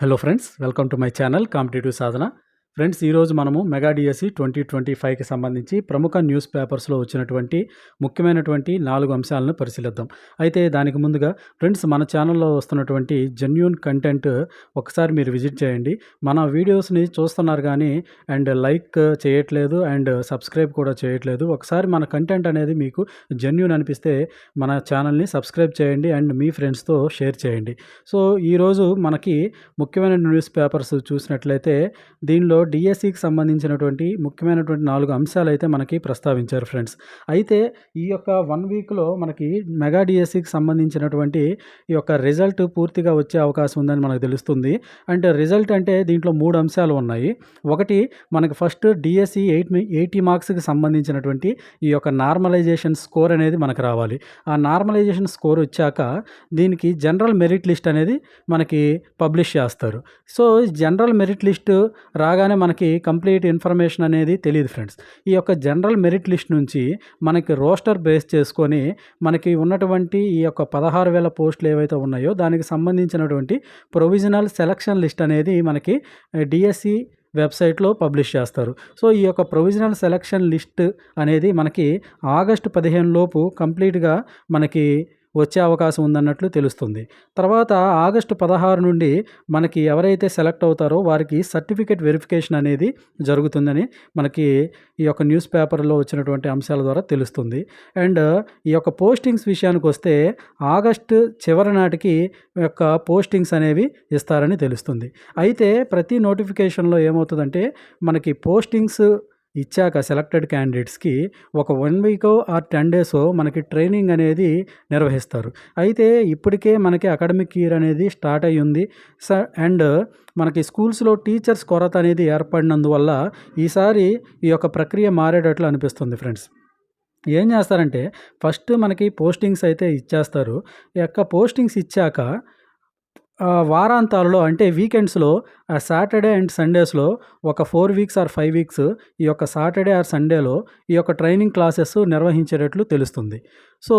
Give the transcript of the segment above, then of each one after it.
Hello friends welcome to my channel competitive Sadhana friends ఈరోజు మనము mega DSC twenty twenty ఫైవ్కి సంబంధించి ప్రముఖ న్యూస్ పేపర్స్లో వచ్చినటువంటి ముఖ్యమైనటువంటి నాలుగు అంశాలను పరిశీలిద్దాం. అయితే దానికి ముందుగా ఫ్రెండ్స్ మన ఛానల్లో వస్తున్నటువంటి జెన్యున్ కంటెంట్ ఒకసారి మీరు విజిట్ చేయండి. మన వీడియోస్ని చూస్తున్నారు కానీ అండ్ లైక్ చేయట్లేదు అండ్ సబ్స్క్రైబ్ కూడా చేయట్లేదు. ఒకసారి మన కంటెంట్ అనేది మీకు జెన్యున్ అనిపిస్తే మన ఛానల్ని సబ్స్క్రైబ్ చేయండి అండ్ మీ ఫ్రెండ్స్తో షేర్ చేయండి. సో ఈరోజు మనకి ముఖ్యమైన న్యూస్ పేపర్స్ చూసినట్లయితే దీనిలో డిఎస్సికి సంబంధించినటువంటి ముఖ్యమైనటువంటి నాలుగు అంశాలు అయితే మనకి ప్రస్తావించారు ఫ్రెండ్స్. అయితే ఈ యొక్క వన్ వీక్లో మనకి మెగా డిఎస్సికి సంబంధించినటువంటి ఈ యొక్క రిజల్ట్ పూర్తిగా వచ్చే అవకాశం ఉందని మనకు తెలుస్తుంది. అంటే రిజల్ట్ అంటే దీంట్లో మూడు అంశాలు ఉన్నాయి. ఒకటి మనకి ఫస్ట్ డిఎస్సి ఎయిట్ ఎయిటీ మార్క్స్కి సంబంధించినటువంటి ఈ యొక్క నార్మలైజేషన్ స్కోర్ అనేది మనకు రావాలి. ఆ నార్మలైజేషన్ స్కోర్ వచ్చాక దీనికి జనరల్ మెరిట్ లిస్ట్ అనేది మనకి పబ్లిష్ చేస్తారు. సో జనరల్ మెరిట్ లిస్ట్ రాగానే మనకి కంప్లీట్ ఇన్ఫర్మేషన్ అనేది తెలియదు ఫ్రెండ్స్. ఈ యొక్క జనరల్ మెరిట్ లిస్ట్ నుంచి మనకి రోస్టర్ బేస్ చేసుకొని మనకి ఉన్నటువంటి ఈ యొక్క పదహారు వేల పోస్టులు ఏవైతే ఉన్నాయో దానికి సంబంధించినటువంటి ప్రొవిజనల్ సెలక్షన్ లిస్ట్ అనేది మనకి డిఎస్సి వెబ్సైట్లో పబ్లిష్ చేస్తారు. సో ఈ యొక్క ప్రొవిజనల్ సెలక్షన్ లిస్ట్ అనేది మనకి ఆగస్టు పదిహేను లోపు కంప్లీట్గా మనకి వచ్చే అవకాశం ఉందన్నట్లు తెలుస్తుంది. తర్వాత ఆగస్టు పదహారు నుండి మనకి ఎవరైతే సెలెక్ట్ అవుతారో వారికి సర్టిఫికేట్ వెరిఫికేషన్ అనేది జరుగుతుందని మనకి ఈ యొక్క న్యూస్ పేపర్లో వచ్చినటువంటి అంశాల ద్వారా తెలుస్తుంది. అండ్ ఈ యొక్క పోస్టింగ్స్ విషయానికి వస్తే ఆగస్టు చివరి నాటికి యొక్క పోస్టింగ్స్ అనేవి ఇస్తారని తెలుస్తుంది. అయితే ప్రతి నోటిఫికేషన్లో ఏమవుతుందంటే మనకి పోస్టింగ్స్ ఇచ్చాక సెలెక్టెడ్ క్యాండిడేట్స్కి ఒక వన్ వీకో ఆర్ టెన్ డేసో మనకి ట్రైనింగ్ అనేది నిర్వహిస్తారు. అయితే ఇప్పటికే మనకి అకాడమిక్ ఇయర్ అనేది స్టార్ట్ అయ్యి ఉంది. స అండ్ మనకి స్కూల్స్లో టీచర్స్ కొరత అనేది ఏర్పడినందువల్ల ఈసారి ఈ యొక్క ప్రక్రియ మారేటట్లు అనిపిస్తుంది ఫ్రెండ్స్ ఏం చేస్తారంటే ఫస్ట్ మనకి పోస్టింగ్స్ అయితే ఇచ్చేస్తారు. ఈ యొక్క పోస్టింగ్స్ ఇచ్చాక వారాంతాలలో అంటే వీకెండ్స్లో సాటర్డే అండ్ సండేస్లో ఒక four weeks or five weeks ఈ యొక్క సాటర్డే ఆర్ సండేలో ఈ యొక్క ట్రైనింగ్ క్లాసెస్ నిర్వహించేటట్లు తెలుస్తుంది. సో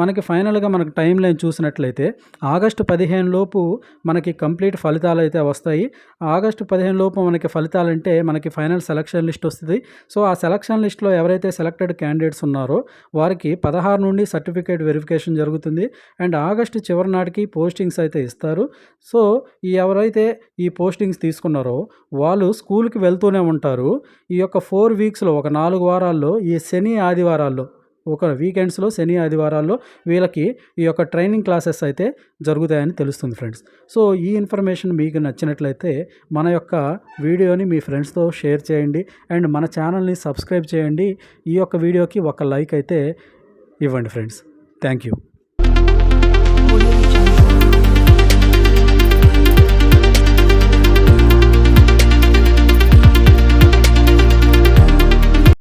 మనకి ఫైనల్గా మనకి టైం లైన్ చూసినట్లయితే ఆగస్టు పదిహేను లోపు మనకి కంప్లీట్ ఫలితాలు అయితే వస్తాయి. ఆగస్టు పదిహేను లోపు మనకి ఫలితాలు అంటే మనకి ఫైనల్ సెలక్షన్ లిస్ట్ వస్తుంది. సో ఆ సెలక్షన్ లిస్ట్లో ఎవరైతే సెలెక్టెడ్ క్యాండిడేట్స్ ఉన్నారో వారికి పదహారు నుండి సర్టిఫికేట్ వెరిఫికేషన్ జరుగుతుంది. అండ్ ఆగస్టు చివరి నాటికి పోస్టింగ్స్ అయితే ఇస్తారు. సో ఈ ఎవరైతే ఈ పోస్టింగ్ పోస్టింగ్స్ తీసుకున్నారో వాళ్ళు స్కూల్కి వెళ్తూనే ఉంటారు. ఈ యొక్క ఫోర్ వీక్స్లో ఒక నాలుగు వారాల్లో ఈ శని ఆదివారాల్లో ఒక వీకెండ్స్లో శని ఆదివారాల్లో వీళ్ళకి ఈ యొక్క ట్రైనింగ్ క్లాసెస్ అయితే జరుగుతాయని తెలుస్తుంది ఫ్రెండ్స్. సో ఈ ఇన్ఫర్మేషన్ మీకు నచ్చినట్లయితే మన యొక్క వీడియోని మీ ఫ్రెండ్స్తో షేర్ చేయండి. అండ్ మన ఛానల్ని సబ్స్క్రైబ్ చేయండి. ఈ యొక్క వీడియోకి ఒక లైక్ అయితే ఇవ్వండి ఫ్రెండ్స్. Thank you.